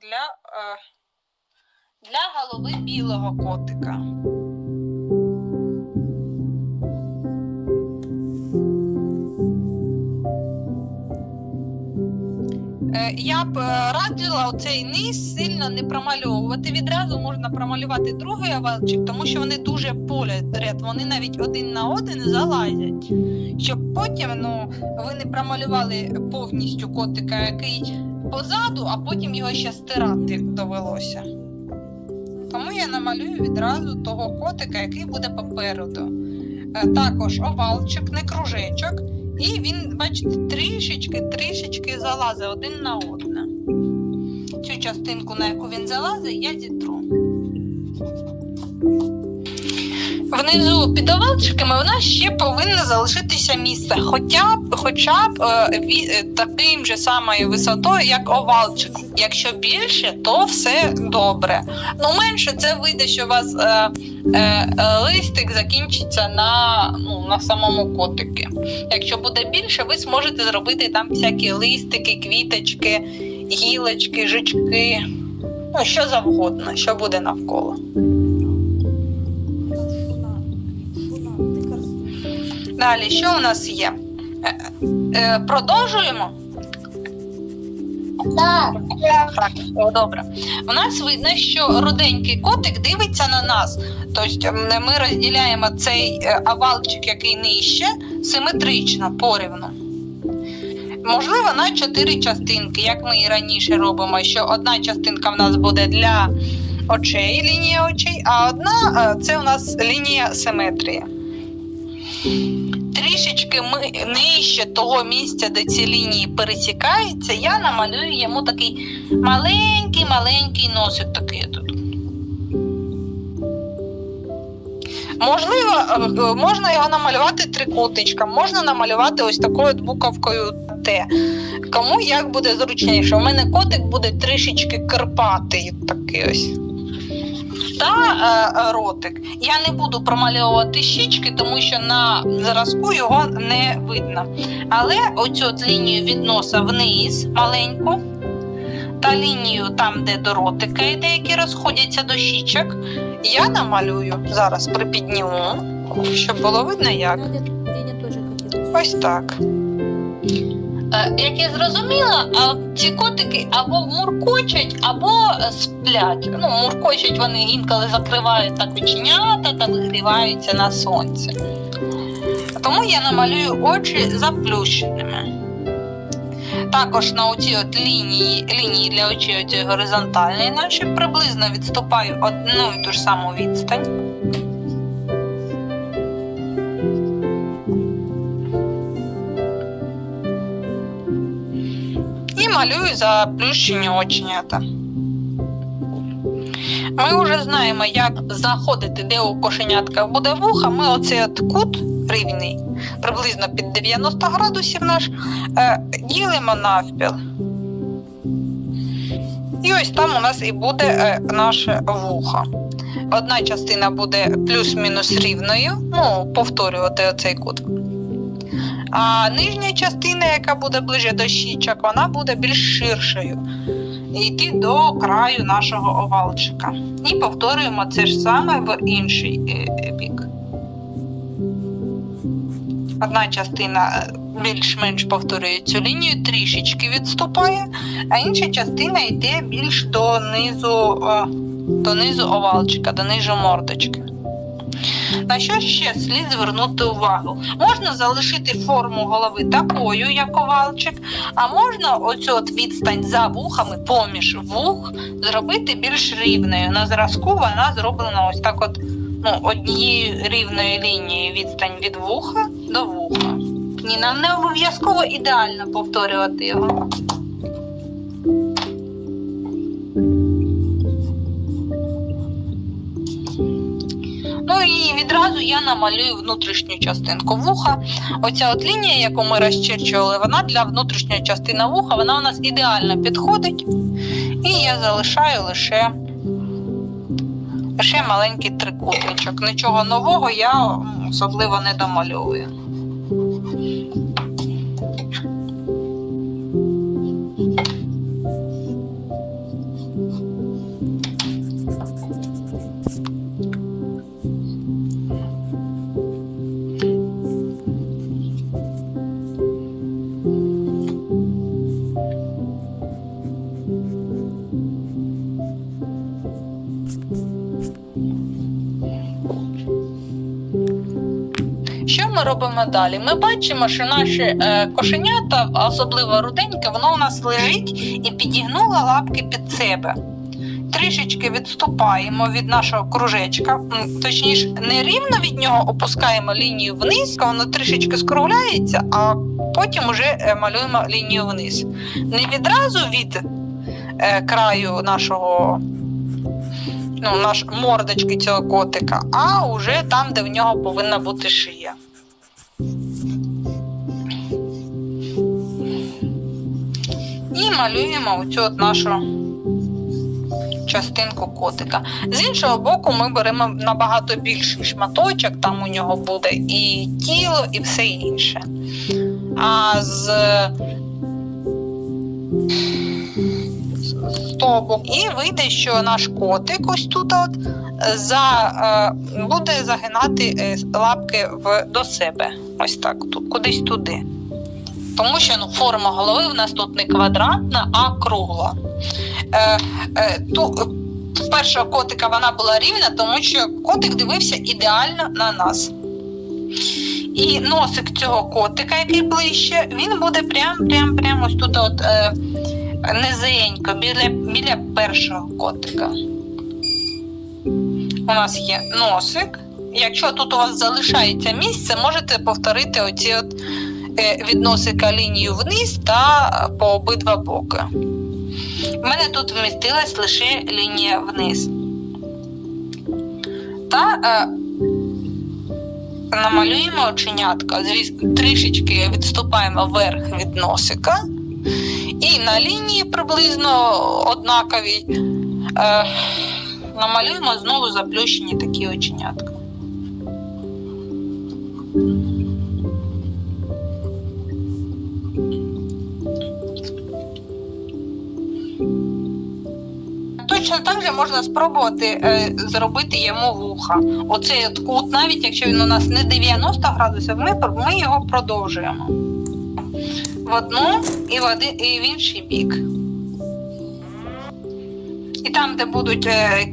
для, е, для голови білого котика. Е, Я б е, радила оцей низ сильно не промальовувати. Відразу можна промалювати другий овалчик, тому що вони дуже поряд, вони навіть один на один залазять. Щоб потім ну, ви не промалювали повністю котика, який позаду, а потім його ще стирати довелося. Тому я намалюю відразу того котика, який буде попереду. Е, Також овалчик, не кружечок. І він, бачите, трішечки, трішечки залазить один на одне. Цю частинку, на яку він залазить, я зітру. Внизу під овалчиками в нас ще повинно залишитися місце, хоча б, хоча б е, е, таким же самою висотою, як овалчик. Якщо більше, то все добре. Ну, менше це вийде, що у вас е, е, е, листик закінчиться на, ну, на самому котики. Якщо буде більше, ви зможете зробити там всякі листики, квіточки, гілочки, жучки, ну що завгодно, що буде навколо. Далі, що у нас є? Е, е, продовжуємо? Так. Так, добре. У нас видно, що руденький котик дивиться на нас. Тобто ми розділяємо цей е, овалчик, який нижче, симетрично, порівну. Можливо, на чотири частинки, як ми і раніше робимо, що одна частинка в нас буде для очей, лінія очей, а одна це у нас лінія симетрії. Трішечки ми нижче того місця, де ці лінії пересікаються, я намалюю йому такий маленький-маленький носик такий тут. Можливо, е, е, можна його намалювати трикутичком, можна намалювати ось такою буковкою Т. Кому як буде зручніше. У мене котик буде трішечки карпатий такий ось. Та е, е, ротик. Я не буду промальовувати щічки, тому що на зразку його не видно. Але оцю от лінію від носа вниз маленьку, та лінію там, де до ротика йде, які розходяться до щічок, я намалюю. Зараз припідніму, щоб було видно як. Хотела. Ось так. Е, Як я зрозуміла, а ці котики або муркочуть, або сплять. Ну, муркочуть вони інколи закривають так оченята та вигріваються на сонці. Тому я намалюю очі заплющеними. Також на оці от лінії, лінії для очей горизонтальні наші приблизно відступаю одну і ту ж саму відстань. Малюю заплющені оченята. Ми вже знаємо, як заходити, де у кошенятка буде вуха. Ми оцей от кут рівний, приблизно під 90 градусів наш, е, ділимо навпіл. І ось там у нас і буде е, наше вухо. Одна частина буде плюс-мінус рівною, ну, повторювати оцей кут. А нижня частина, яка буде ближче до щічок, вона буде більш ширшою. Йти до краю нашого овалчика. І повторюємо це ж саме в інший е, бік. Одна частина е, більш-менш повторює цю лінію, трішечки відступає, а інша частина йде більш до низу, е, до низу овалчика, до низу мордочки. На що ще слід звернути увагу? Можна залишити форму голови такою, як овалчик, а можна оцю от відстань за вухами, поміж вух, зробити більш рівною. На зразку вона зроблена ось так от ну, однією рівною лінією відстань від вуха до вуха. Ні, нам не обов'язково ідеально повторювати його. І я намалюю внутрішню частинку вуха. Оця от лінія, яку ми розчерчували, вона для внутрішньої частини вуха, вона у нас ідеально підходить. І я залишаю лише, лише маленький трикутничок. Нічого нового я особливо не домальовую. Ми далі? Ми бачимо, що наші е, кошенята, особливо руденьке, воно у нас лежить і підігнуло лапки під себе. Трішечки відступаємо від нашого кружечка, точніше, не рівно від нього опускаємо лінію вниз, воно трішечки скругляється, а потім уже е, малюємо лінію вниз. Не відразу від е, краю нашого ну, наш мордочки цього котика, а уже там, де в нього повинна бути шия. І малюємо оцю от нашу частинку котика. З іншого боку, ми беремо набагато більший шматочок, там у нього буде і тіло, і все інше. А з, того. І вийде, що наш котик ось тут от за, е, буде загинати е, лапки в, до себе. Ось так, кудись туди. Тому що ну, форма голови в нас тут не квадратна, а кругла. Е, е, ту, першого котика вона була рівна, тому що котик дивився ідеально на нас. І носик цього котика, який ближче, він буде прям, прям, прям ось тут от, е, низенько, біля, біля першого котика. У нас є носик. Якщо тут у вас залишається місце, можете повторити оці от е, від носика лінію вниз та по обидва боки. У мене тут вмістилась лише лінія вниз. Та е, намалюємо оченятка. Звісно, трішечки відступаємо вверх від носика. І на лінії приблизно однаковій е, намалюємо знову заплющені такі оченятка. Точно так же можна спробувати е, зробити йому вуха. Оцей от кут, навіть якщо він у нас не 90 градусів, ми, ми його продовжуємо в одну і в, один, і в інший бік. І там, де будуть е,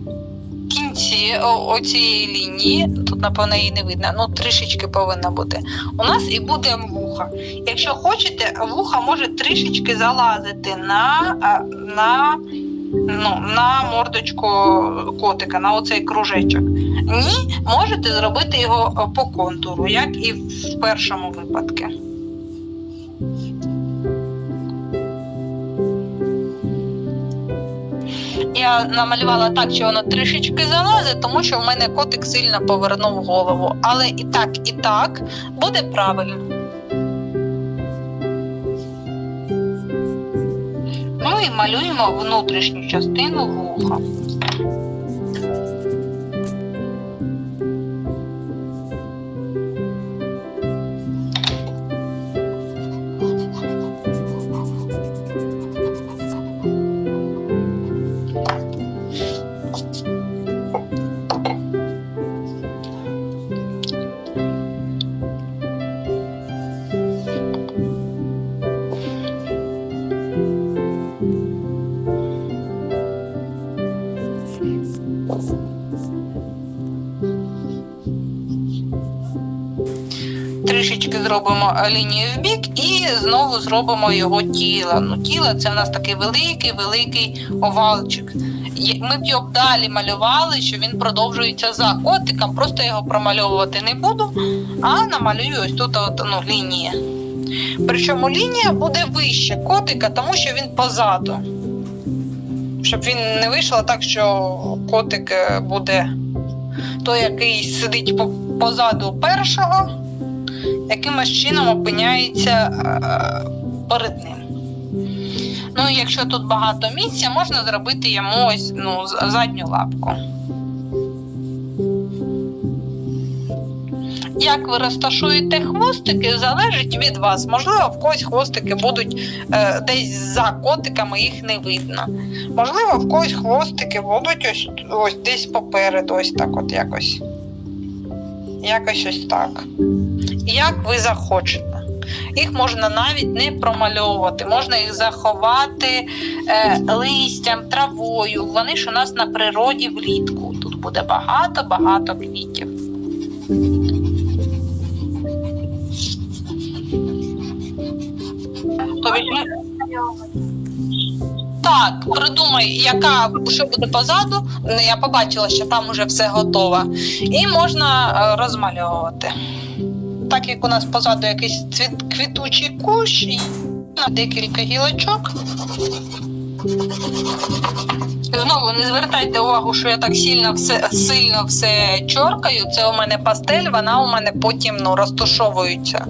кінці оцієї лінії, тут, напевно, її не видно, ну трішечки повинна бути. У нас і буде вуха. Якщо хочете, вуха може трішечки залазити на, на, ну, на мордочку котика, на оцей кружечок. Ні, можете зробити його по контуру, як і в першому випадку. Я намалювала так, що воно трішечки залазить, тому що в мене котик сильно повернув голову. Але і так, і так буде правильно. Малюємо внутрішню частину вуха. Трішечки зробимо лінію в бік і знову зробимо його тіло. Ну, тіло це в нас такий великий, великий овалчик. Ми б його далі малювали, що він продовжується за котиком, просто його промальовувати не буду, а намалюю ось тут от, ну, лінія. Причому лінія буде вище котика, тому що він позаду. Щоб він не вийшло так, що котик е, буде той, який сидить позаду першого, якимось чином опиняється е, перед ним. Ну, якщо тут багато місця, можна зробити йому ось ну, задню лапку. Як ви розташуєте хвостики, залежить від вас. Можливо, в когось хвостики будуть е, десь за котиками, їх не видно. Можливо, в когось хвостики будуть ось, ось десь попереду, ось так от якось якось ось так. Як ви захочете. Їх можна навіть не промальовувати, можна їх заховати е, листям, травою. Вони ж у нас на природі влітку. Тут буде багато-багато квітів. То. Так, придумай, яка що буде позаду. Ну, Я побачила, що там уже все готово. І можна е, розмальовувати. Так як у нас позаду якийсь цвіт, квітучий кущ, і на декілька гілочок. Знову не звертайте увагу, що я так сильно все сильно все чоркаю. Це у мене пастель, вона у мене потім ну, розтушовується.